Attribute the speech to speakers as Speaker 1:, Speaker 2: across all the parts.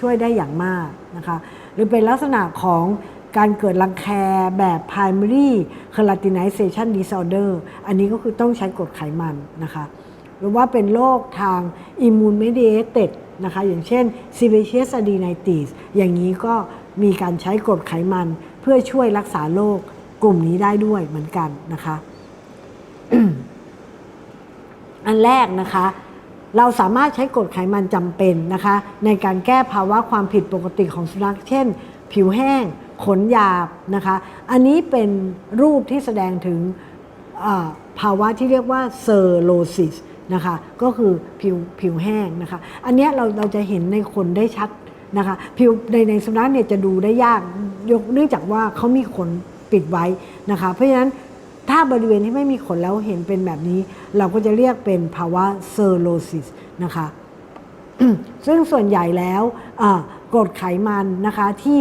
Speaker 1: ช่วยได้อย่างมากนะคะหรือเป็นลักษณะของการเกิดรังแคแบบ primary keratinization disorder อันนี้ก็คือต้องใช้กรดไขมันนะคะหรือว่าเป็นโรคทาง immune mediated นะคะอย่างเช่น sebaceous adenitis อย่างนี้ก็มีการใช้กรดไขมันเพื่อช่วยรักษาโรคกลุ่มนี้ได้ด้วยเหมือนกันนะคะ อันแรกนะคะ เราสามารถใช้กรดไขมันจำเป็นนะคะ ในการแก้ภาวะความผิดปกติของสุนัขเช่น ผิวแห้ง ขนหยาบนะคะ อันนี้เป็นรูปที่แสดงถึงภาวะที่เรียกว่าเซอร์โลซิสนะคะก็คือผิวผิวแห้งนะคะ อันเนี้ยเราเราจะเห็นในคนได้ชัดนะคะผิวในในสุนัขเนี่ยจะดูได้ยากยกเนื่องจากว่าเขามีขนปิดไว้นะคะ เพราะฉะนั้น ถ้าบริเวณที่ไม่มีขนแล้วเห็นเป็นแบบนี้ เราก็จะเรียกเป็นภาวะเซอร์โลซิสนะคะซึ่งส่วนใหญ่แล้วกรดไขมันนะคะที่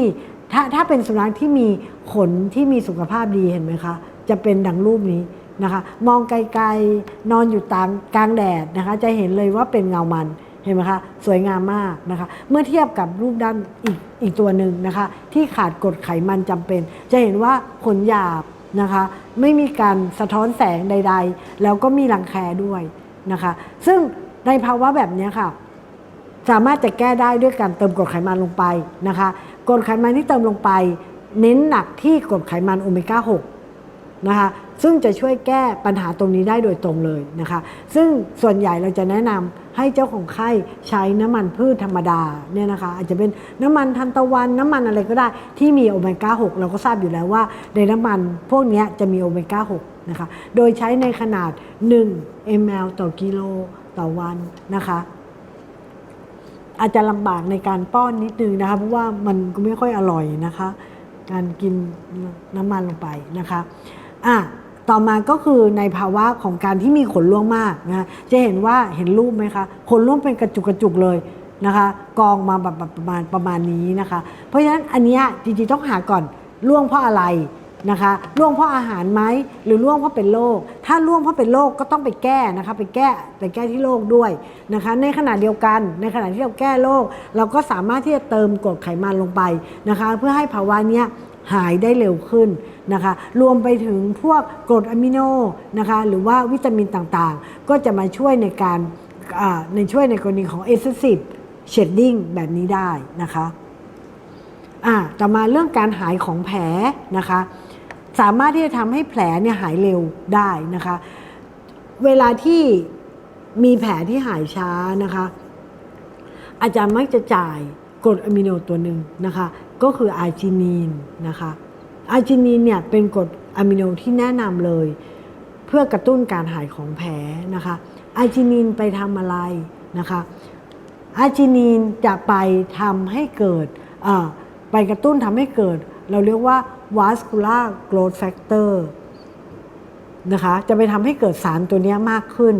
Speaker 1: ถ้าถ้าเป็นสุนัขที่มีขนที่มีสุขภาพดีเห็นไหมคะ จะเป็นดังรูปนี้นะคะ มองไกลๆนอนอยู่ตามกลางแดดนะคะ จะเห็นเลยว่าเป็นเงามันเห็นไหมคะสวยงามมากนะคะ เมื่อเทียบกับรูปด้านอีกอีกตัวหนึ่งนะคะ ที่ขาดกรดไขมันจำเป็น จะเห็นว่าขนหยาบ นะคะ ไม่มีการสะท้อนแสงใด ๆ แล้วก็มีรังแคด้วยนะคะ ซึ่งในภาวะแบบนี้ค่ะ สามารถจะแก้ได้ด้วยการเติมกรดไขมันลงไปนะคะกรดไขมันที่เติมลงไป เน้นหนักที่กรดไขมันโอเมก้า6นะคะ ซึ่งจะช่วยแก้ปัญหาตรงนี้ได้โดยตรงเลยนะคะ ซึ่งส่วนใหญ่เราจะแนะนำให้เจ้าของไข้ใช้น้ำมันพืชธรรมดาเนี่ยนะคะ อาจจะเป็นน้ำมันทันตะวันน้ำมันอะไรก็ได้ที่มีโอเมก้า 6 เราก็ทราบอยู่แล้วว่า ในน้ำมันพวกนี้จะมีโอเมก้า 6 นะคะ โดยใช้ในขนาด 1 ml ต่อกิโลต่อวันนะคะอาจจะลำบากในการป้อนนิดนึงนะคะเพราะว่ามันก็ไม่ค่อยอร่อยนะคะ การกินน้ำมันลงไปนะคะอะ ต่อมาก็คือในภาวะของการที่มีขนร่วงมากนะคะจะเห็นว่าเห็นรูปไหมคะขนร่วงเป็นกระจุกกระจุกเลยนะคะกองมาแบบประมาณประมาณนี้นะคะ เพราะฉะนั้นอันเนี้ยจริงๆต้องหาก่อนร่วงเพราะอะไรนะคะร่วงเพราะอาหารไหมหรือร่วงเพราะเป็นโรคถ้าร่วงเพราะเป็นโรคก็ต้องไปแก้นะคะไปแก้ไปแก้ที่โรคด้วยนะคะในขณะเดียวกันในขณะที่เราแก้โรคเราก็สามารถที่จะเติมกรดไขมันลงไปนะคะเพื่อให้ภาวะเนี้ย หายได้เร็วขึ้นนะคะ รวมไปถึงพวกกรดอะมิโนนะคะ หรือว่าวิตามินต่างๆ ก็จะมาช่วยในการในช่วยในกรณีของ excessive shedding แบบนี้ได้นะคะอะต่อมาเรื่องการหายของแผลนะคะ สามารถที่จะทำให้แผลเนี่ยหายเร็วได้นะคะ เวลาที่มีแผลที่หายช้านะคะ อาจารย์มักจะจ่ายกรดอะมิโนตัวหนึ่งนะคะ ก็คืออาร์จินีนนะคะอาร์จินีนเนี่ยเป็นกรดอะมิโนที่แนะนำเลย เพื่อกระตุ้นการหายของแผลนะคะอาร์จินีนไปทำอะไรนะคะอาร์จินีนจะไปทำให้เกิดไปกระตุ้นทำให้เกิด เราเรียกว่า vascular growth factor นะคะจะไปทำให้เกิดสารตัวนี้มากขึ้น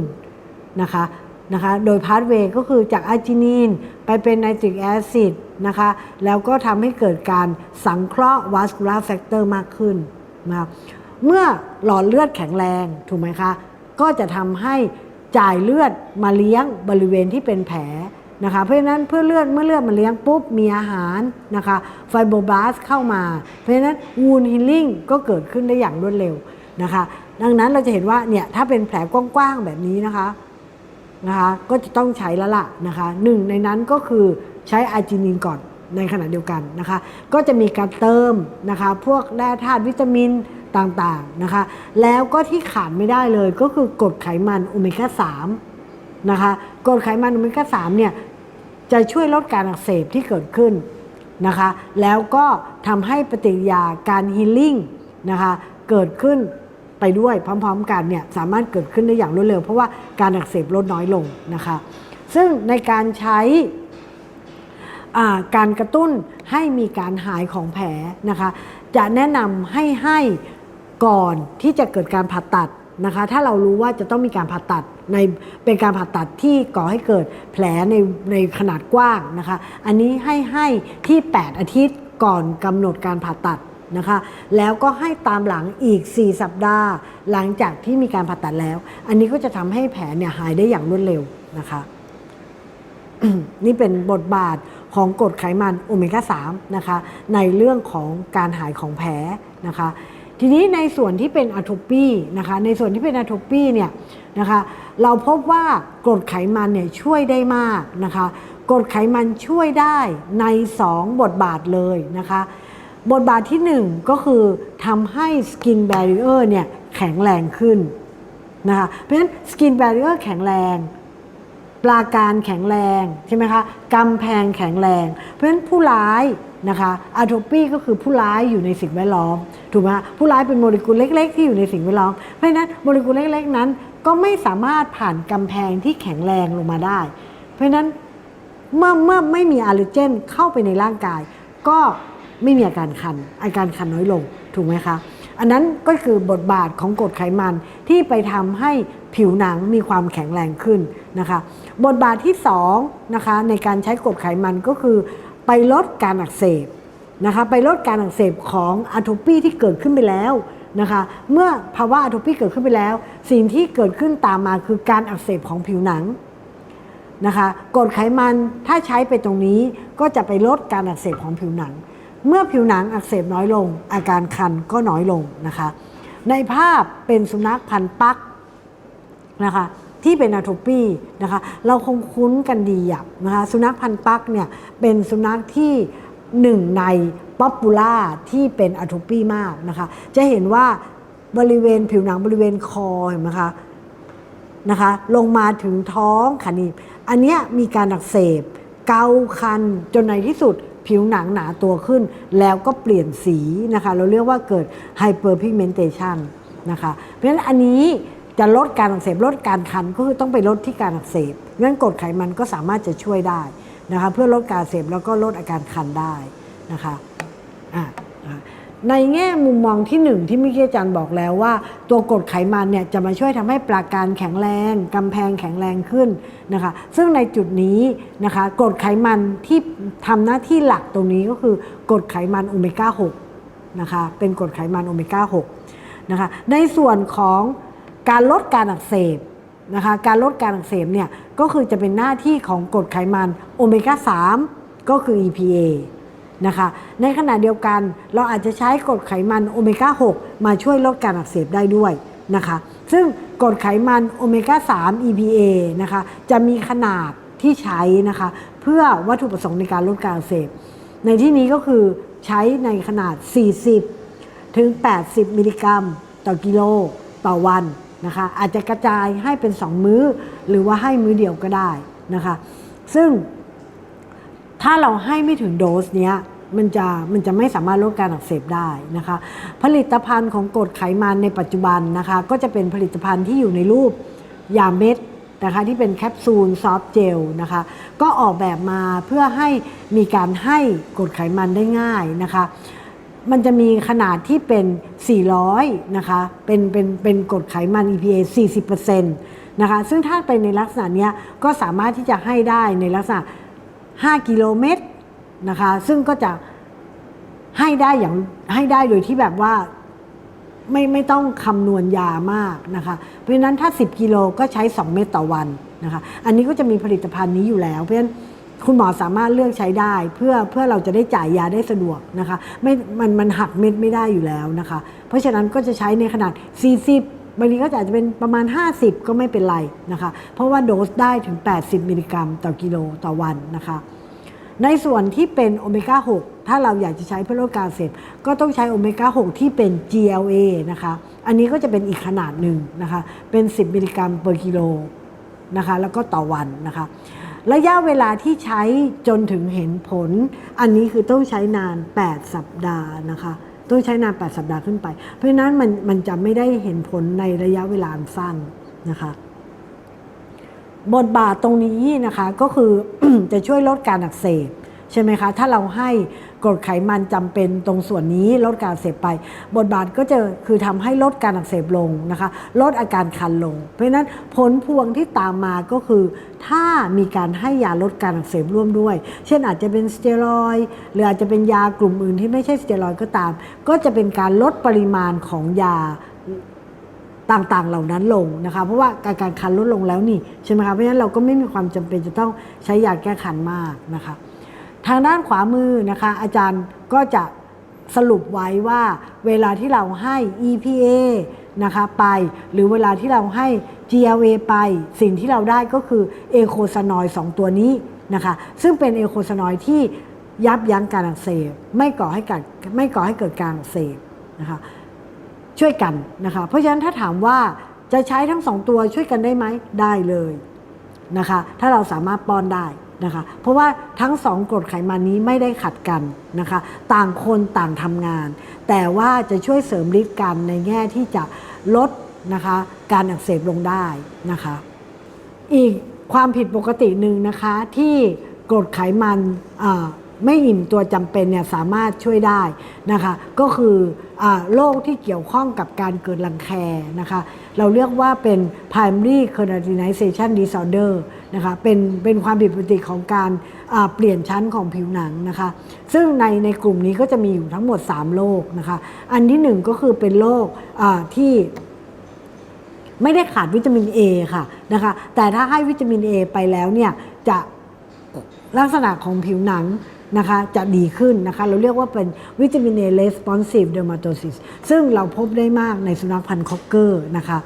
Speaker 1: นะคะนะคะ โดยพาสเวย์ก็คือจากอาร์จินีนไปเป็นไนตริกแอซิด นะคะ แล้วก็ทำให้เกิดการสังเคราะห์ vascular factor มากขึ้นนะครับเมื่อหลอดเลือดแข็งแรงถูกไหมคะ ก็จะทำให้จ่ายเลือดมาเลี้ยงบริเวณที่เป็นแผลนะคะ เพราะฉะนั้นเพื่อเลือดเมื่อเลือดมาเลี้ยงปุ๊บมีอาหารนะคะไฟโบบลาสเข้ามา เพราะฉะนั้นวูนฮิลลิ่งก็เกิดขึ้นได้อย่างรวดเร็วนะคะ ดังนั้นเราจะเห็นว่าเนี่ยถ้าเป็นแผลกว้างๆแบบนี้นะคะนะคะก็จะต้องใช้แล้วล่ะนะคะหนึ่งในนั้นก็คือ ใช้อาจินินก่อนในขณะเดียวกันนะคะ ก็จะมีการเติมนะคะ พวกแร่ธาตุวิตามินต่างๆนะคะ แล้วก็ที่ขาดไม่ได้เลยก็คือกรดไขมันโอเมก้า3นะคะกรดไขมันโอเมก้า3เนี่ยจะช่วยลดการอักเสบที่เกิดขึ้นนะคะ แล้วก็ทำให้ปฏิกิริยาการฮีลิ่งนะคะเกิดขึ้นไปด้วยพร้อมๆกันเนี่ยสามารถเกิดขึ้นได้อย่างรวดเร็ว เพราะว่าการอักเสบลดน้อยลงนะคะ ซึ่งในการใช้ การกระตุ้นให้มีการหายของแผลนะคะ จะแนะนำให้ให้ก่อนที่จะเกิดการผ่าตัดนะคะ ถ้าเรารู้ว่าจะต้องมีการผ่าตัดในเป็นการผ่าตัดที่ก่อให้เกิดแผลในในขนาดกว้างนะคะ อันนี้ให้ให้ที่ 8 อาทิตย์ก่อนกำหนดการผ่าตัดนะคะ แล้วก็ให้ตามหลังอีก 4 สัปดาห์ หลังจากที่มีการผ่าตัดแล้ว อันนี้ก็จะทำให้แผลเนี่ยหายได้อย่างรวดเร็วนะคะ นี่เป็นบทบาท ของกรดไขมันโอเมก้า3นะคะในเรื่องของการหายของแผลนะคะทีนี้ในส่วนที่เป็นอะโทปีนะคะในส่วนที่เป็นอะโทปีเนี่ยนะคะเราพบว่ากรดไขมันเนี่ยช่วยได้มากนะคะกรดไขมันช่วยได้ใน 2 บทบาทเลยนะคะบทบาทที่ 1 ก็คือทำให้สกินแบรีเออร์เนี่ยแข็งแรงขึ้นนะคะเพราะฉะนั้นสกินแบรีเออร์แข็งแรง ปราการแข็งแรงใช่ไหมคะกำแพงแข็งแรง เพราะฉะนั้นผู้ร้ายนะคะอะโทปีก็คือผู้ร้ายอยู่ในสิ่งแวดล้อมถูกไหมผู้ร้ายเป็นโมเลกุลเล็ก ๆ ที่อยู่ในสิ่งแวดล้อมเพราะฉะนั้นโมเลกุลเล็ก ๆ นั้น ก็ไม่สามารถผ่านกำแพงที่แข็งแรงลงมาได้ เพราะฉะนั้นเมื่อเมื่อไม่มีอะลเลอร์เจนเข้าไปในร่างกาย ก็ไม่มีอาการคัน อาการคันน้อยลงถูกไหมคะ อันนั้นก็คือบทบาทของกรดไขมันที่ไปทำให้ ผิวหนังมีความแข็งแรงขึ้นนะคะบทบาทที่2นะคะในการใช้กรดไขมันก็คือ ไปลดการอักเสบนะคะไปลดการอักเสบของอะโทปีที่เกิดขึ้นไปแล้วนะคะเมื่อภาวะอะโทปีเกิดขึ้นไปแล้ว สิ่งที่เกิดขึ้นตามมาคือการอักเสบของผิวหนังนะคะกรดไขมันถ้าใช้ไปตรงนี้ก็จะไปลดการอักเสบของผิวหนัง เมื่อผิวหนังอักเสบน้อยลง อาการคันก็น้อยลงนะคะ ในภาพเป็นสุนัขพันธุ์ปัก นะคะที่เป็นอะโทปีนะคะเราคงคุ้นกันดีอะนะคะสุนัขพันธุ์ปักเนี่ยเป็นสุนัขที่หนึ่งในป๊อปปูล่าที่เป็นอะโทปีมากนะคะจะเห็นว่าบริเวณผิวหนังบริเวณคอเห็นไหมคะนะคะลงมาถึงท้องขานีบอันนี้มีการอักเสบ เกาคันจนในที่สุดผิวหนังหนาตัวขึ้น แล้วก็เปลี่ยนสีนะคะ เราเรียกว่าเกิด hyperpigmentation นะคะเพราะฉะนั้นอันนี้ จะลดการอักเสบลดการคันก็คือต้องไปลดที่การอักเสบงั้นกรดไขมันก็สามารถจะช่วยได้นะคะเพื่อลดการเสบแล้วก็ลดอาการคันได้นะคะะะในแง่มุมมองที่หนึ่งที่มิเกอาจารย์บอกแล้วว่า ตัวกรดไขมันเนี่ยจะมาช่วยทำให้ปราการแข็งแรงกำแพงแข็งแรงขึ้นนะคะซึ่งในจุดนี้นะคะกรดไขมันที่ทำหน้าที่หลักตรงนี้ก็คือกรดไขมันโอเมก้า6นะคะเป็นกรดไขมันโอเมก้า6นะคะในส่วนของ การลดการอักเสบนะคะการลดการอักเสบเนี่ยก็คือจะเป็นหน้าที่ของกรดไขมันโอเมก้า 3 ก็คือ EPA นะคะในขณะเดียวกันเราอาจจะใช้กรดไขมันโอเมก้า 6 มาช่วยลดการอักเสบได้ด้วยนะคะซึ่งกรดไขมันโอเมก้า 3 EPA นะคะจะมีขนาดที่ใช้นะคะเพื่อวัตถุประสงค์ในการลดการอักเสบ ในที่นี้ก็คือใช้ในขนาด 40 ถึง 80 มิลลิกรัม ต่อกิโลต่อวัน นะคะอาจจะกระจายให้เป็น 2 มื้อ หรือว่าให้มื้อเดียวก็ได้นะคะซึ่งถ้าเราให้ไม่ถึงโดสเนี้ยมันจะมันจะไม่สามารถลดการอักเสบได้นะคะ ผลิตภัณฑ์ของกรดไขมันในปัจจุบันนะคะ ก็จะเป็นผลิตภัณฑ์ที่อยู่ในรูปยาเม็ดนะคะที่เป็นแคปซูลซอฟต์เจลนะคะ ก็ออกแบบมาเพื่อให้มีการให้กรดไขมันได้ง่ายนะคะ มันจะมีขนาดที่เป็น 400 นะคะ เป็น เป็น เป็นกรดไขมัน EPA 40%นะคะ ซึ่งถ้าไปในลักษณะเนี้ยก็สามารถที่จะให้ได้ในลักษณะ 5 กิโลเมตรนะคะ ซึ่งก็จะให้ได้อย่าง ให้ได้โดยที่แบบว่าไม่ไม่ต้องคำนวณยามากนะคะ เพราะฉะนั้นถ้า 10 กิโลก็ใช้ 2 เม็ดต่อวันนะคะ อันนี้ก็จะมีผลิตภัณฑ์นี้อยู่แล้ว เพราะฉะนั้น คุณหมอสามารถเลือกใช้ได้ เพื่อเพื่อเราจะได้จ่ายยาได้สะดวกนะคะไม่มันมันหักเม็ดไม่ได้อยู่แล้วนะคะ เพราะฉะนั้นก็จะใช้ในขนาด 40บางทีก็อาจจะเป็นประมาณ 50 ก็ไม่เป็นไรนะคะ เพราะว่าโดสได้ถึง 80 มิลลิกรัม ต่อกิโลต่อวันนะคะ ในส่วนที่เป็นโอเมก้า 6 ถ้าเราอยากจะใช้เพื่อลดการเสบก็ต้องใช้โอเมก้า 6 ที่เป็น GLA นะคะ อันนี้ก็จะเป็นอีกขนาดหนึ่งนะคะ เป็น 10 มิลลิกรัมเปอร์กิโลนะคะ แล้วก็ต่อวันนะคะ ระยะเวลาที่ใช้จนถึงเห็นผล อันนี้คือต้องใช้นาน 8 สัปดาห์นะคะ ต้องใช้นาน 8 สัปดาห์ขึ้นไป เพราะฉะนั้นมันมันจะไม่ได้เห็นผลในระยะเวลาอันสั้นนะคะบทบาทตรงนี้นะคะก็คือจะช่วยลดการอักเสบใช่ไหมคะ ถ้าเราให้ กรดไขมันจำเป็นตรงส่วนนี้ลดการอักเสบไป บทบาทก็จะคือทำให้ลดการอักเสบลงนะคะลดอาการคันลง เพราะฉะนั้นผลพวงที่ตามมาก็คือ ถ้ามีการให้ยาลดการอักเสบร่วมด้วย เช่นอาจจะเป็นสเตียรอยหรืออาจจะเป็นยากลุ่มอื่นที่ไม่ใช่สเตียรอยก็ตาม ก็จะเป็นการลดปริมาณของยาต่างๆ เหล่านั้นลงนะคะ เพราะว่าการการคันลดลงแล้วนี่ใช่ไหมคะ เพราะฉะนั้นเราก็ไม่มีความจำเป็นจะต้องใช้ยาแก้คันมากนะคะ ทางด้านขวามือนะคะ อาจารย์ก็จะสรุปไว้ว่าเวลาที่เราให้ EPA นะคะไป หรือเวลาที่เราให้ GLA ไป สิ่งที่เราได้ก็คือเอโคซานอย2ตัวนี้นะคะ ซึ่งเป็นเอโคซานอยที่ยับยั้งการอักเสบไม่ก่อให้เกิดไม่ก่อให้เกิดการอักเสบนะคะช่วยกันนะคะ เพราะฉะนั้นถ้าถามว่าจะใช้ทั้งสองตัวช่วยกันได้ไหมได้เลยนะคะ ถ้าเราสามารถป้อนได้ นะคะ เพราะว่าทั้งสองกรดไขมันนี้ไม่ได้ขัดกันนะคะ ต่างคนต่างทำงาน แต่ว่าจะช่วยเสริมฤทธิ์กันในแง่ที่จะลดนะคะการอักเสบลงได้นะคะ อีกความผิดปกติหนึ่งนะคะที่กรดไขมันไม่อิ่มตัวจำเป็นเนี่ยสามารถช่วยได้นะคะ ก็คืออโรคที่เกี่ยวข้องกับการเกิดรังแคนะคะ เราเรียกว่าเป็น primary keratinization disorder นะคะเป็นเป็นความผิดปกติของการเปลี่ยนชั้นของผิวหนังนะคะ ซึ่งในในกลุ่มนี้ก็จะมีอยู่ทั้งหมด 3 โรคนะคะ อันที่หนึ่งก็คือเป็นโรคที่ไม่ได้ขาดวิตามิน A ค่ะนะคะ แต่ถ้าให้วิตามิน A ไปแล้วเนี่ยจะลักษณะของผิวหนังนะคะจะดีขึ้นนะคะ เราเรียกว่าเป็นวิตามิน A responsive dermatosis ซึ่งเราพบได้มากในสุนัขพันธุ์คอกเกอร์นะคะ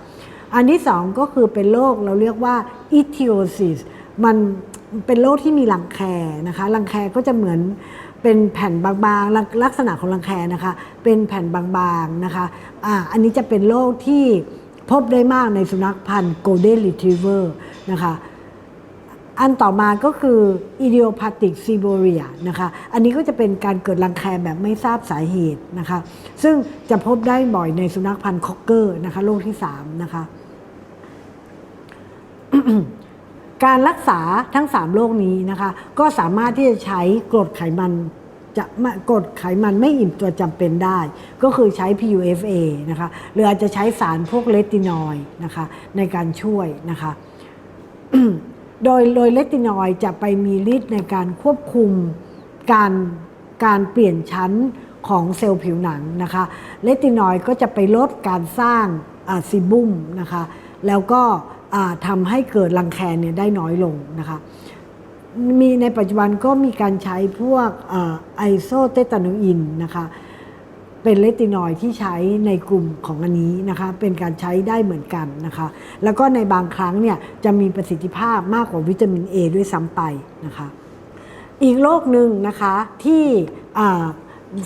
Speaker 1: อันที่สองก็คือเป็นโรคเราเรียกว่า ichthyosis มันเป็นโรคที่มีรังแคนะคะ รังแคก็จะเหมือนเป็นแผ่นบางๆลักลักษณะของรังแคนะคะ เป็นแผ่นบางๆนะคะอ่าอันนี้จะเป็นโรคที่พบได้มากในสุนัขพันธุ์ Golden Retriever นะคะ อันต่อมาก็คือ idiopathic seborrhea นะคะ อันนี้ก็จะเป็นการเกิดรังแคแบบไม่ทราบสาเหตุนะคะ ซึ่งจะพบได้บ่อยในสุนัขพันธุ์คอกเกอร์นะคะ โรคที่ 3 นะคะ การรักษาทั้ง 3 โรคนี้นะคะ ก็สามารถที่จะใช้กรดไขมันจะกรดไขมันไม่อิ่มตัวจำเป็นได้ ก็คือใช้ PUFA นะคะหรืออาจจะใช้สารพวกเลตินอยด์นะคะในการช่วยนะคะโดยโดยเลตินอยด์จะไปมีฤทธิ์ในการควบคุมการการเปลี่ยนชั้นของเซลล์ผิวหนังนะคะเลตินอยด์ก็จะไปลดการสร้างซิบุมนะคะแล้วก็ ทำให้เกิดรังแคเนี่ยได้น้อยลงนะคะมีในปัจจุบันก็มีการใช้พวกไอโซเตตานอินนะคะเป็นเลตินอยที่ใช้ในกลุ่มของอันนี้นะคะเป็นการใช้ได้เหมือนกันนะคะแล้วก็ในบางครั้งเนี่ยจะมีประสิทธิภาพมากกว่าวิตามิน A ด้วยซ้ำไปนะคะอีกโรคหนึ่งนะคะที่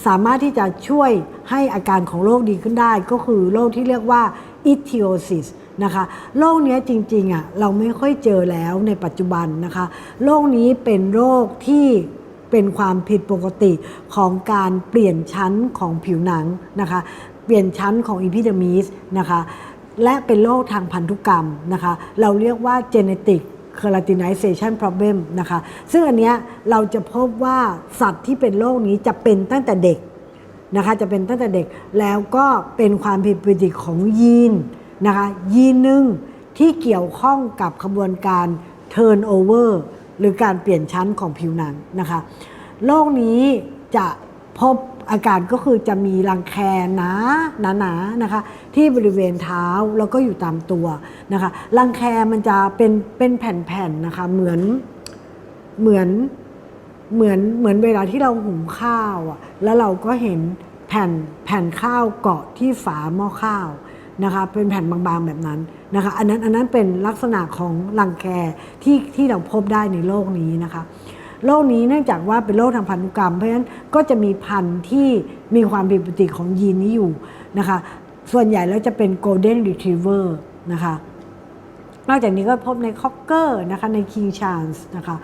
Speaker 1: สามารถที่จะช่วยให้อาการของโรคดีขึ้นได้ ก็คือโรคที่เรียกว่า ichthyosis นะคะโรคเนี้ยจริงๆอะเราไม่ค่อยเจอแล้วในปัจจุบันนะคะโรคนี้เป็นโรคที่เป็นความผิดปกติของการเปลี่ยนชั้นของผิวหนังนะคะ เปลี่ยนชั้นของอีพิเดมิสนะคะและเป็นโรคทางพันธุกรรมนะคะ เราเรียกว่า genetic keratinization problem นะคะ ซึ่งอันเนี้ยเราจะพบว่าสัตว์ที่เป็นโรคนี้จะเป็นตั้งแต่เด็กนะคะ จะเป็นตั้งแต่เด็กแล้วก็เป็นความผิดปกติของยีน นะคะยีนหนึ่งที่เกี่ยวข้องกับขบวนการ turnover หรือการเปลี่ยนชั้นของผิวหนังนะคะโรคนี้จะพบอาการก็คือจะมีรังแคหนาหนาๆนนะคะ ที่บริเวณเท้าแล้วก็อยู่ตามตัวนะคะรังแคมันจะเป็นเป็นแผ่นๆนะคะเหมือนเหมือนเหมือนเหมือนเวลาที่เราหุงข้าวอะแล้วเราก็เห็นแผ่นแผ่นข้าวเกาะที่ฝาหม้อข้าว นะคะเป็นแผ่นบางๆแบบนั้นนะคะอันนั้นอันนั้นเป็นลักษณะของรังแคที่ที่เราพบได้ในโลกนี้นะคะโรคนี้เนื่องจากว่าเป็นโรคทางพันธุกรรม เพราะฉะนั้นก็จะมีพันธุ์ที่มีความผิดปกติของยีนนี้อยู่นะคะส่วนใหญ่แล้วจะเป็น golden retriever นะคะนอกจากนี้ก็พบในคอกเกอร์นะคะใน King Charles นะคะ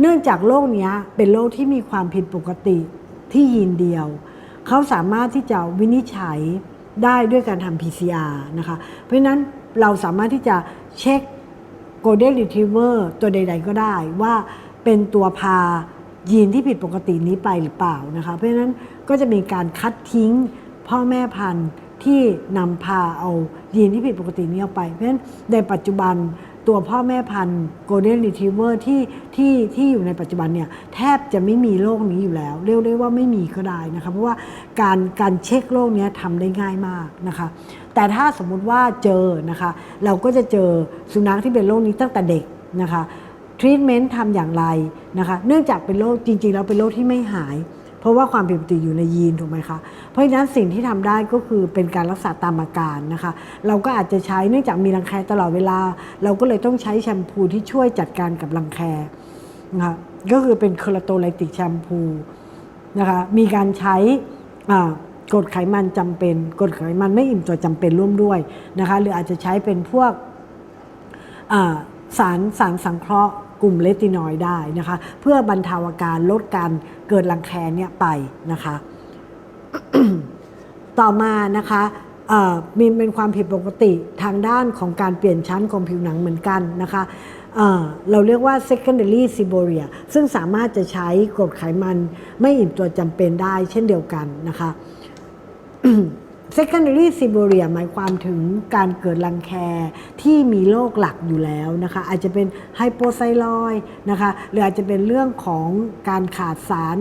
Speaker 1: เนื่องจากโรคนี้เป็นโรคที่มีความผิดปกติที่ยีนเดียว เขาสามารถที่จะวินิจฉัย ได้ด้วยการทำ PCR นะคะ เพราะฉะนั้นเราสามารถที่จะเช็ค Golden Retriever ตัวใด ๆ ก็ได้ว่าเป็นตัวพายีนที่ผิดปกตินี้ไปหรือเปล่านะคะ เพราะฉะนั้นก็จะมีการคัดทิ้งพ่อแม่พันธุ์ที่นำพาเอายีนที่ผิดปกตินี้ออกไป เพราะฉะนั้นในปัจจุบัน ตัวพ่อแม่พันธุ์ Golden Retriever ที่ที่ที่อยู่ในปัจจุบันเนี่ยแทบจะไม่มีโรคนี้อยู่แล้ว เรียกได้ว่าไม่มีก็ได้นะคะเพราะว่าการการเช็คโรคเนี้ยทำได้ง่ายมากนะคะแต่ถ้าสมมุติว่าเจอนะคะเราก็จะเจอสุนัขที่เป็นโรคนี้ตั้งแต่เด็กนะคะทรีทเมนต์ทำอย่างไรนะคะเนื่องจากเป็นโรคจริงๆแล้วเป็นโรคที่ไม่หาย เพราะว่าความผิดปกติอยู่ในยีนถูกไหมคะเพราะฉะนั้นสิ่งที่ทำได้ก็คือเป็นการรักษาตามอาการนะคะ เราก็อาจจะใช้เนื่องจากมีรังแคตลอดเวลา เราก็เลยต้องใช้แชมพูที่ช่วยจัดการกับรังแคนะคะก็คือเป็นเคอโตไลติกแชมพูนะคะมีการใช้อ่ากรดไขมันจำเป็นกรดไขมันไม่อิ่มตัวจำเป็นร่วมด้วยนะคะหรืออาจจะใช้เป็นพวกสารสารสังเคราะห์ กลุ่มเลตินอยได้นะคะ เพื่อบรรเทาอาการลดการเกิดรังแคเนี่ยไปนะคะ ต่อมานะคะมีเป็นความผิดปกติทางด้านของการเปลี่ยนชั้นของผิวหนังเหมือนกันนะคะเเราเรียกว่า secondary seborrhea ซึ่งสามารถจะใช้กรดไขมันไม่อิ่มตัวจำเป็นได้เช่นเดียวกันนะคะ secondary seborrhea หมายความถึงการเกิดรังแคที่มีโรคหลักอยู่แล้วนะคะ อาจจะเป็นไฮโปไซรอยนะคะหรืออาจจะเป็นเรื่องของการขาดสาร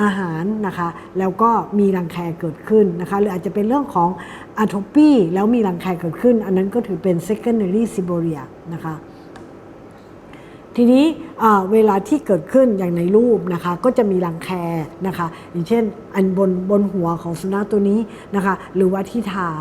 Speaker 1: อาหารนะคะ แล้วก็มีรังแคเกิดขึ้นนะคะ หรืออาจจะเป็นเรื่องของอะโทปีแล้วมีรังแคเกิดขึ้น อันนั้นก็ถือเป็น secondary seborrhea นะคะ ทีนี้เวลาที่เกิดขึ้นอย่างในรูปนะคะ ก็จะมีรังแคนะคะ อย่างเช่น อันบนบนหัวของสุนัขตัวนี้นะคะ หรือว่าที่เท้า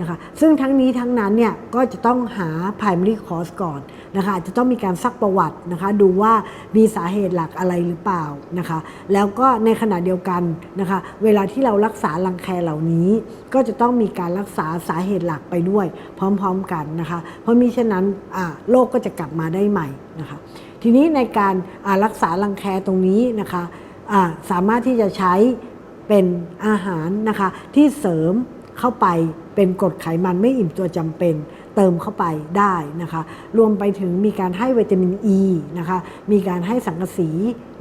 Speaker 1: นะคะซึ่งทั้งนี้ทั้งนั้นเนี่ยก็จะต้องหา primary cause ก่อนนะคะจะต้องมีการซักประวัตินะคะดูว่ามีสาเหตุหลักอะไรหรือเปล่านะคะแล้วก็ในขณะเดียวกันนะคะเวลาที่เรารักษารังแคเหล่านี้ ก็จะต้องมีการรักษาสาเหตุหลักไปด้วย พร้อมๆกันนะคะเพราะมิฉะนั้นโรคก็จะกลับมาได้ใหม่นะคะทีนี้ในการรักษารังแคตรงนี้นะคะาสามารถที่จะใช้เป็นอาหารนะคะที่เสริมเข้าไป เป็นกรดไขมันไม่อิ่มตัวจำเป็นเติมเข้าไปได้นะคะ รวมไปถึงมีการให้วิตามินอ e ีนะคะ มีการให้สังกะสี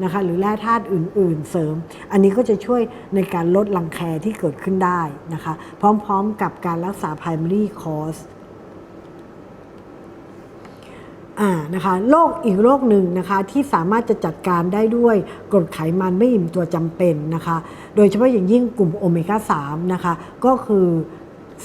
Speaker 1: นะคะ หรือแร่ธาตุอื่น ๆ เสริม อันนี้ก็จะช่วยในการลดรังแคที่เกิดขึ้นได้นะคะ พร้อมๆกับการรักษา primary cause อ่านะคะโรคอีกโรคหนึ่งนะคะที่สามารถจะจัดการได้ด้วยกรดไขมันไม่อิ่มตัวจำเป็นนะคะ โดยเฉพาะอย่างยิ่งกลุ่มโอเมก้า3นะคะ ก็คือ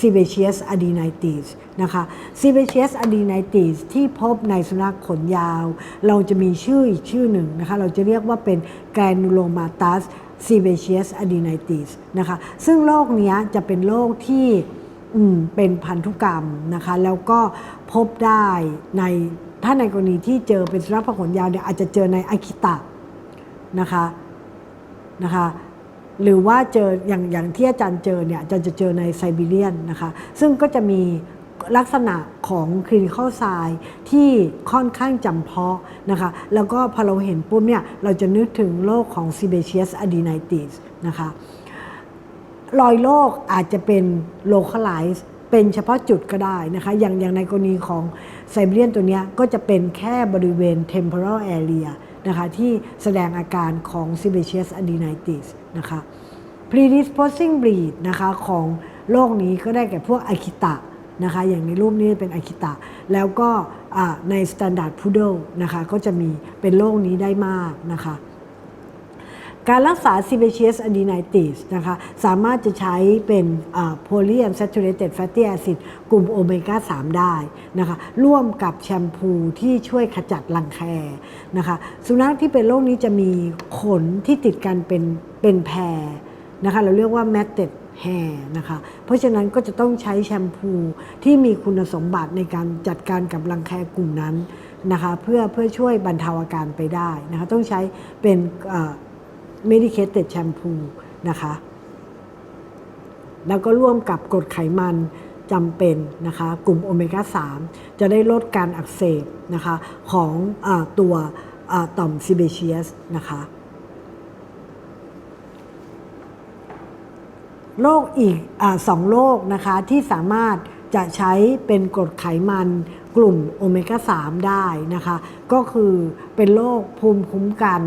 Speaker 1: sebaceous adenitis นะคะ sebaceous adenitis ที่พบในสุนัขขนยาว เราจะมีชื่ออีกชื่อหนึ่งนะคะ เราจะเรียกว่าเป็น granulomatous sebaceous adenitis นะคะ ซึ่งโรคเนี้ยจะเป็นโรคที่เป็นพันธุกรรมนะคะ แล้วก็พบได้ในถ้าในกรณีที่เจอเป็นสุนัขพันธุ์ขนยาวเนี่ยอาจจะเจอในอากิตะนะคะนะคะ หรือว่าเจออย่างอย่างที่อาจารย์เจอเนี่ยอาจารย์จะเจอในไซบีเรียนนะคะซึ่งก็จะมีลักษณะของคลินิคอลไซที่ค่อนข้างจำเพาะนะคะแล้วก็พอเราเห็นปุ๊บเนี่ยเราจะนึกถึงโรคของ sebaceous adenitis นะคะรอยโรคอาจจะเป็น localize เป็นเฉพาะจุดก็ได้นะคะอย่างอย่างในกรณีของไซบีเรียนตัวนี้ก็จะเป็นแค่บริเวณ temporal area นะคะที่แสดงอาการของ sebaceous adenitis นะคะ predisposing breed นะคะของโรคนี้ก็ได้แก่พวกอาคิตะนะคะอย่างในรูปนี้เป็นอาคิตะ แล้วก็ใน standard poodle นะคะก็จะมีเป็นโรคนี้ได้มากนะคะ การรักษา sebaceous adenitis นะคะสามารถจะใช้เป็น polyunsaturated fatty acid กลุ่มโอเมก้า 3 ได้นะคะร่วมกับแชมพูที่ช่วยขจัดรังแคนะคะสุนัขที่เป็นโรคนี้จะมีขนที่ติดกันเป็นเป็นแพรนะคะเราเรียกว่า matted hair นะคะ เพราะฉะนั้นก็จะต้องใช้แชมพูที่มีคุณสมบัติในการจัดการกับรังแคกลุ่มนั้นนะคะ เพื่อเพื่อช่วยบรรเทาอาการไปได้นะคะ ต้องใช้เป็น medicated shampoo นะคะ แล้วก็ร่วมกับกรดไขมันจำเป็นนะคะ กลุ่มโอเมก้า 3 จะได้ลดการอักเสบนะคะของอตัวต่อมซิเบเชียสนะคะโรคอีกอสองโรคนะคะที่สามารถจะใช้เป็นกรดไขมันกลุ่มโอเมก้า 3 ได้นะคะ ก็คือเป็นโรคภูมิคุ้มกัน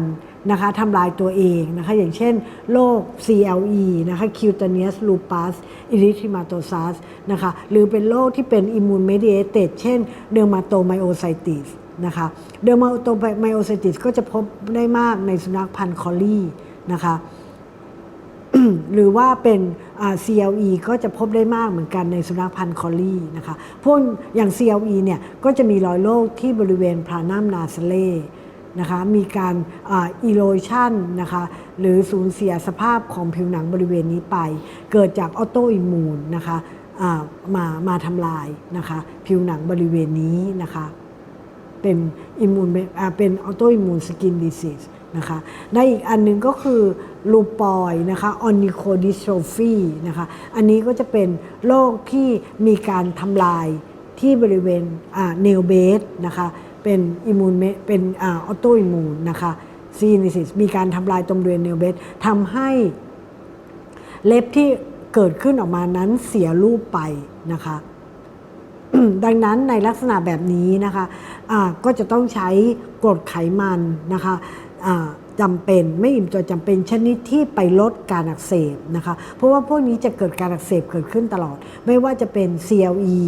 Speaker 1: นะคะทำลายตัวเองนะคะอย่างเช่นโรค CLE นะคะ cutaneous lupus erythematosus นะคะหรือเป็นโรคที่เป็น immune mediated เช่น dermatomyositis นะคะ dermatomyositis ก็จะพบได้มากในสุนัขพันธุ์คอลลี่นะคะหรือว่าเป็น CLE ก็จะพบได้มากเหมือนกันในสุนัขพันธุ์คอลลี่นะคะพวกอย่าง CLE เนี่ยก็จะมีรอยโรคที่บริเวณพรานัมนาสเล นะคะมีการอีโรชันนะคะหรือสูญเสียสภาพของผิวหนังบริเวณนี้ไป เกิดจากออโตอิมูนนะคะมามาทำลายนะคะผิวหนังบริเวณนี้นะคะเป็นอิมูนเป็นออโตอิมูนสกินดิซีสนะคะได้อีกอันหนึงก็คือลูปอยนะคะออนิโคดิสโทรฟีนะคะอันนี้ก็จะเป็นโรคที่มีการทำลายที่บริเวณเนลเบสนะคะ เป็นอิมูนเป็นออโตอิมมูนนะคะซีนิซิสมีการทำลายตรงบริเวณเนลเบสทำให้เล็บที่เกิดขึ้นออกมานั้นเสียรูปไปนะคะดังนั้นในลักษณะแบบนี้นะคะะก็จะต้องใช้กรดไขมันนะคะะ จำเป็นไม่อิ่มตัวจำเป็นชนิดที่ไปลดการอักเสบนะคะ เพราะว่าพวกนี้จะเกิดการอักเสบเกิดขึ้นตลอด ไม่ว่าจะเป็น CLE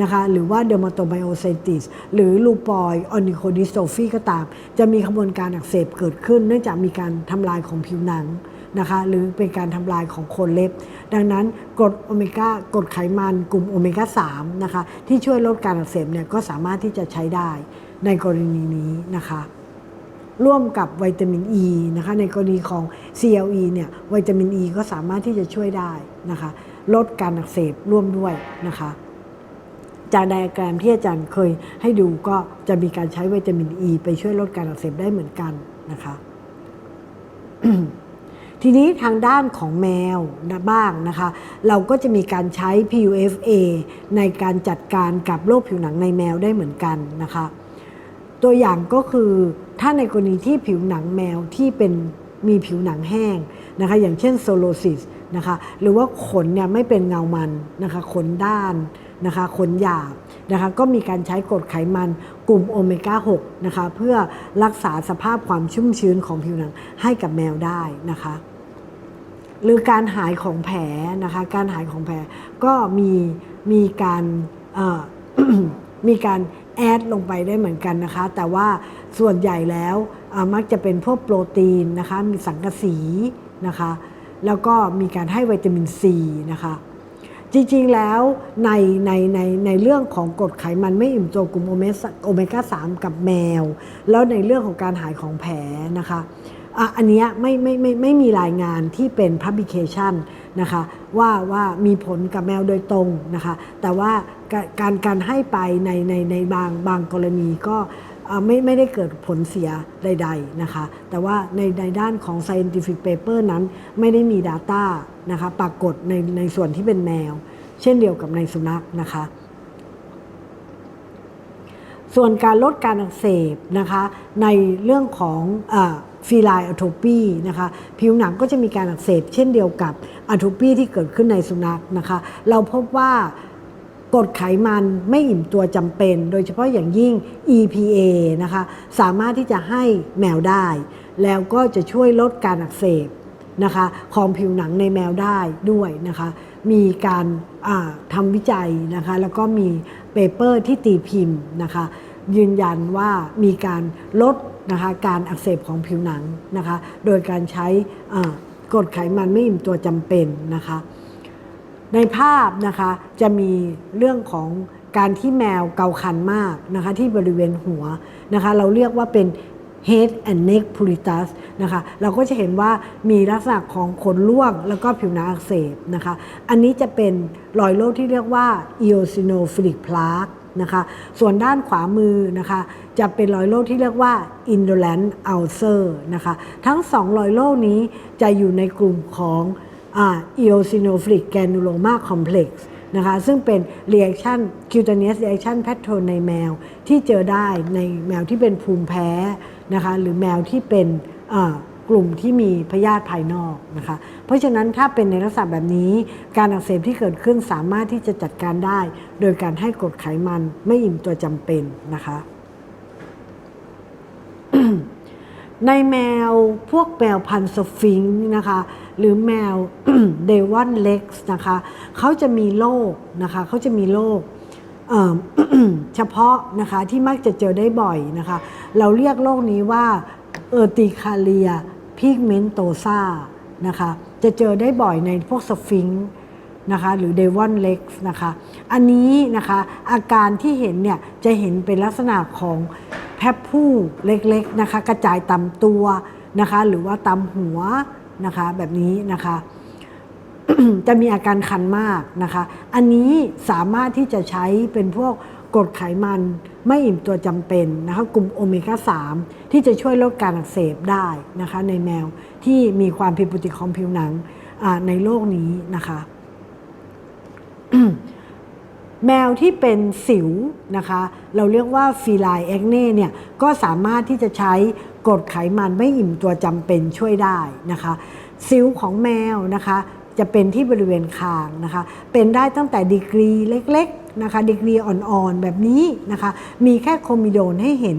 Speaker 1: นะคะหรือว่า dermatomyositis หรือ lupoi onychodystrophy ก็ตาม จะมีขบวนการอักเสบเกิดขึ้น เนื่องจากมีการทำลายของผิวหนังนะคะหรือเป็นการทำลายของโคนเล็บ ดังนั้นกรดโอเมก้ากรดไขมันกลุ่มโอเมก้า3นะคะที่ช่วยลดการอักเสบเนี่ยก็สามารถที่จะใช้ได้ในกรณีนี้นะคะ ร่วมกับวิตามินอ e ีนะคะในกรณีของ CLE เนี่ยวิตามินอ e ีก็สามารถที่จะช่วยได้นะคะลดการอักเสบร่วมด้วยนะคะจากไดอะแกรมที่อาจารย์เคยให้ดูก็จะมีการใช้วิตามินอ e ีไปช่วยลดการอักเสบได้เหมือนกันนะคะทีนี้ทางด้านของแมวนะบ้างนะคะ เราก็จะมีการใช้ PUFA ในการจัดการกับโรคผิวหนังในแมวได้เหมือนกันนะคะ ตัวอย่างก็คือถ้าในกรณีที่ผิวหนังแมวที่เป็นมีผิวหนังแห้งนะคะอย่างเช่นโซโลซิสนะคะหรือว่าขนเนี่ยไม่เป็นเงามันนะคะขนด้านนะคะขนหยาบนะคะก็มีการใช้กรดไขมันกลุ่มโอเมก้า 6 นะคะ เพื่อรักษาสภาพความชุ่มชื้นของผิวหนังให้กับแมวได้นะคะ หรือการหายของแผลนะคะ การหายของแผลก็มีมีการมีการ แอดลงไปได้เหมือนกันนะคะ แต่ว่าส่วนใหญ่แล้วมักจะเป็นพวกโปรตีนนะคะมีสังกะสีนะคะ แล้วก็มีการให้วิตามินซีนะคะจริงๆ แล้วในในในในเรื่องของกรดไขมันไม่อิ่มตัวกลุ่มโอเมสโอเมก้า3กับแมว แล้วในเรื่องของการหายของแผลนะคะอะอันนี้ไม่ไม่ไม่ไม่มีรายงานที่เป็น publication นะคะว่าว่ามีผลกับแมวโดยตรงนะคะ แต่ว่า การการให้ไปในในในบางบางกรณีก็ไม่ไม่ได้เกิดผลเสียใด ๆนะคะ แต่ว่าในในด้านของ scientific paper นั้นไม่ได้มี Data นะคะปรากฏในในส่วนที่เป็นแมว เช่นเดียวกับในสุนัขนะคะ ส่วนการลดการอักเสบนะคะในเรื่องของฟีไลอะโทปีนะคะผิวหนังก็จะมีการอักเสบเช่นเดียวกับอะโทปีที่เกิดขึ้นในสุนัขนะคะ เราพบว่า กรดไขมันไม่อิ่มตัวจำเป็น โดยเฉพาะอย่างยิ่ง EPA นะคะสามารถที่จะให้แมวได้ แล้วก็จะช่วยลดการอักเสบนะคะของผิวหนังในแมวได้ด้วยนะคะมีการทำวิจัยนะคะแล้วก็มีเปเปอร์ที่ตีพิมพ์นะคะยืนยันว่ามีการลดนะคะการอักเสบของผิวหนังนะคะโดยการใช้กรดไขมันไม่อิ่มตัวจำเป็นนะคะ ในภาพนะคะจะมีเรื่องของการที่แมวเกาคันมากนะคะที่บริเวณหัวนะคะเราเรียกว่าเป็น head and neck pruritus นะคะเราก็จะเห็นว่ามีลักษณะของขนร่วงแล้วก็ผิวหนังอักเสบนะคะอันนี้จะเป็นรอยโรคที่เรียกว่า eosinophilic plaque นะคะส่วนด้านขวามือนะคะจะเป็นรอยโรคที่เรียกว่า indolent ulcer นะคะทั้งสองรอยโรคนี้จะอยู่ในกลุ่มของ eosinophilic granuloma complex นะคะซึ่งเป็น reaction cutaneous reaction pattern ในแมวที่เจอได้ในแมวที่เป็นภูมิแพ้นะคะหรือแมวที่เป็นกลุ่มที่มีพยาธิภายนอกนะคะ เพราะฉะนั้นถ้าเป็นในลักษณะแบบนี้ การอักเสบที่เกิดขึ้นสามารถที่จะจัดการได้ โดยการให้กรดไขมันไม่อิ่มตัวจำเป็นนะคะ ในแมวพวกแมวพันธุ์สฟิงค์นะคะ หรือแมวเดวอนเล็กซ์นะคะเขาจะมีโรคนะคะเขาจะมีโรคเฉพาะนะคะที่มักจะเจอได้บ่อยนะคะ เราเรียกโรคนี้ว่าเออร์ติคาเลียพิกเมนโตซานะคะจะเจอได้บ่อยในพวกสฟิงค์นะคะหรือเดวอนเล็กซ์นะคะอันนี้นะคะอาการที่เห็นเนี่ยจะเห็นเป็นลักษณะของแพบผู้เล็กๆนะคะกระจายตามตัวนะคะหรือว่าตามหัว นะคะแบบนี้นะคะ จะมีอาการคันมากนะคะ อันนี้สามารถที่จะใช้เป็นพวกกรดไขมันไม่อิ่มตัวจำเป็นนะคะกลุ่มโอเมก้า 3 ที่จะช่วยลดการอักเสบได้นะคะ ในแมวที่มีความผิดปกติของผิวหนังในโลกนี้นะคะ แมวที่เป็นสิวนะคะ เราเรียกว่าฟีไลแอคเน่เนี่ยก็สามารถที่จะใช้กรดไขมันไม่อิ่มตัวจำเป็นช่วยได้นะคะ สิวของแมวนะคะ จะเป็นที่บริเวณคางนะคะ เป็นได้ตั้งแต่ดีกรีเล็กๆนะคะดีกรีอ่อนๆแบบนี้นะคะ มีแค่โคมิโดนให้เห็น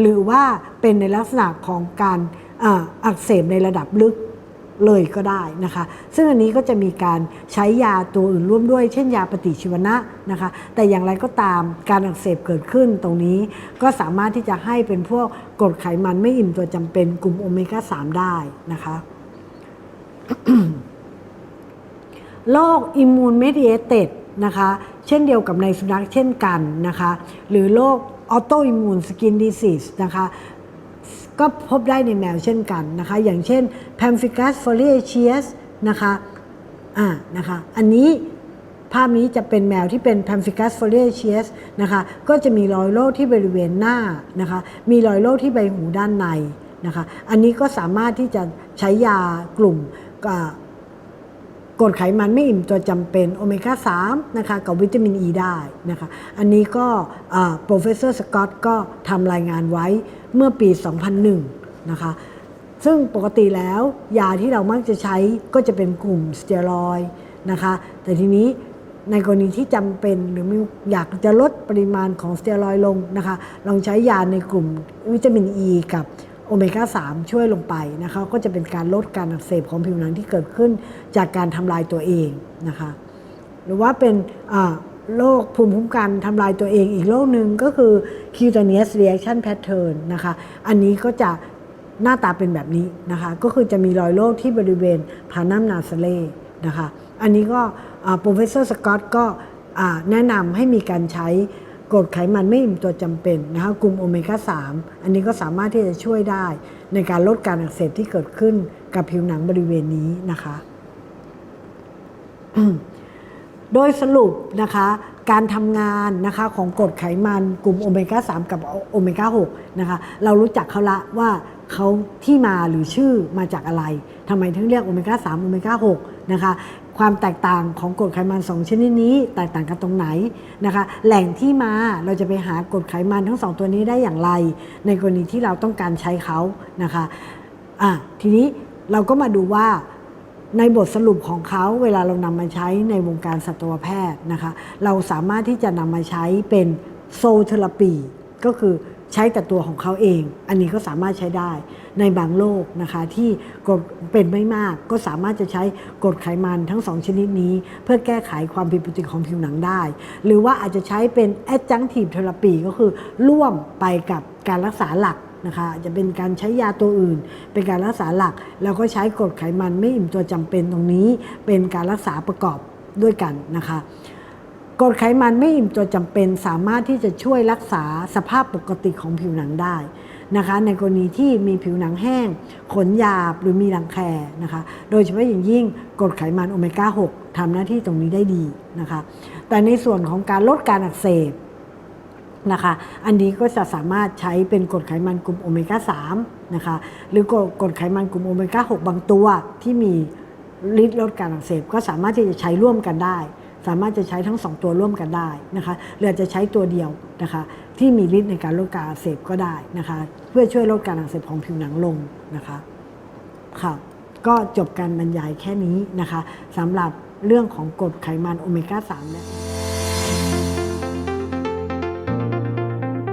Speaker 1: หรือว่าเป็นในลักษณะของการออักเสบในระดับลึก เลยก็ได้นะคะ ซึ่งอันนี้ก็จะมีการใช้ยาตัวอื่นร่วมด้วย เช่นยาปฏิชีวนะนะคะ แต่อย่างไรก็ตามการอักเสบเกิดขึ้นตรงนี้ก็สามารถที่จะให้เป็นพวกกรดไขมันไม่อิ่มตัวจำเป็นกลุ่มโอเมก้า 3 ได้นะคะโรคอิมมูนเมดิเอเต็ดนะคะ เช่นเดียวกับในสุนัขเช่นกันนะคะ หรือโรคออโตอิมมูนสกินดิซีสนะคะ ก็พบได้ในแมวเช่นกันนะคะ อย่างเช่น Pemphigus foliaceus นะคะอ่านะคะอันนี้ภาพนี้จะเป็นแมวที่เป็น Pemphigus foliaceus นะคะก็จะมีรอยโรคที่บริเวณหน้านะคะมีรอยโรคที่ใบหูด้านในนะคะอันนี้ก็สามารถที่จะใช้ยากลุ่มกรดไขมันไม่อิ่มตัวจำเป็นโอเมก้า 3 นะคะกับวิตามินอ e ีได้นะคะอันนี้ก็โปรเฟสเซอร์สกอตก็ทำรายงานไว้ เมื่อปี 2001 นะคะ ซึ่งปกติแล้วยาที่เรามักจะใช้ก็จะเป็นกลุ่มสเตียรอยนะคะ แต่ทีนี้ในกรณีที่จำเป็นหรืออยากจะลดปริมาณของสเตียรอยลงนะคะ ลองใช้ยาในกลุ่มวิตามินอ e ีกับโอเมก้า 3 ช่วยลงไปนะคะ ก็จะเป็นการลดการอักเสบของผิวหนังที่เกิดขึ้นจากการทำลายตัวเองนะคะ หรือว่าเป็นอ่า โรคภูมิคุ้มกันทำลายตัวเองอีกโรคหนึ่งก็คือ cutaneous reaction pattern นะคะ อันนี้ก็จะหน้าตาเป็นแบบนี้นะคะ ก็คือจะมีรอยโรคที่บริเวณผาน้ำนาสเลนะคะ อันนี้ก็โปรเฟสเซอร์สกอตก็แนะนำให้มีการใช้กรดไขมันไม่อิ่มตัวจำเป็นนะคะกลุ่มโอเมก้า 3 อันนี้ก็สามารถที่จะช่วยได้ในการลดการอักเสบที่เกิดขึ้นกับผิวหนังบริเวณนี้นะคะ โดยสรุปนะคะการทำงานนะคะของกรดไขมันกลุ่มโอเมก้า 3 กับโอเมก้า 6 นะคะ เรารู้จักเขาละว่าเขาที่มาหรือชื่อมาจากอะไรทำไมถึงเรียกโอเมก้า 3 โอเมก้า 6 นะคะ ความแตกต่างของกรดไขมัน 2 ชนิดนี้แตกต่างกันตรงไหนนะคะ แหล่งที่มาเราจะไปหากรดไขมันทั้งสองตัวนี้ได้อย่างไร ในกรณีที่เราต้องการใช้เขานะคะอะทีนี้เราก็มาดูว่า ในบทสรุปของเขาเวลาเรานำมาใช้ในวงการสัตวแพทย์นะคะ เราสามารถที่จะนำมาใช้เป็นโซเทอราปี ก็คือใช้แต่ตัวของเขาเอง อันนี้ก็สามารถใช้ได้ในบางโรคนะคะ ที่กดเป็นไม่มากก็สามารถจะใช้กรดไขมันทั้งสองชนิดนี้ เพื่อแก้ไขความผิดปกติของผิวหนังได้ หรือว่าอาจจะใช้เป็น adjunctive therapy ก็คือร่วมไปกับการรักษาหลัก นะคะจะเป็นการใช้ยาตัวอื่น เป็นการรักษาหลัก แล้วก็ใช้กรดไขมันไม่อิ่มตัวจำเป็นตรงนี้ เป็นการรักษาประกอบด้วยกันนะคะกรดไขมันไม่อิ่มตัวจำเป็นสามารถที่จะช่วยรักษาสภาพปกติของผิวหนังได้นะคะในกรณีที่มีผิวหนังแห้ง ขนหยาบหรือมีรังแคนะคะโดยเฉพาะอย่างยิ่งกรดไขมันโอเมก้า 6ทำหน้าที่ตรงนี้ได้ดีนะคะแต่ในส่วนของการลดการอักเสบ นะคะ อันนี้ก็จะสามารถใช้เป็นกรดไขมันกลุ่มโอเมก้า3นะคะ หรือกรดกรดไขมันกลุ่มโอเมก้า6บางตัวที่มีฤทธิ์ลดการอักเสบก็สามารถที่จะใช้ร่วมกันได้ สามารถจะใช้ทั้ง 2 ตัวร่วมกันได้นะคะหรืออาจจะใช้ตัวเดียวนะคะ ที่มีฤทธิ์ในการลดการอักเสบก็ได้นะคะ เพื่อช่วยลดการอักเสบของผิวหนังลงนะคะค่ะก็จบการบรรยายแค่นี้นะคะสำหรับเรื่องของกรดไขมันโอเมก้า3เนี่ย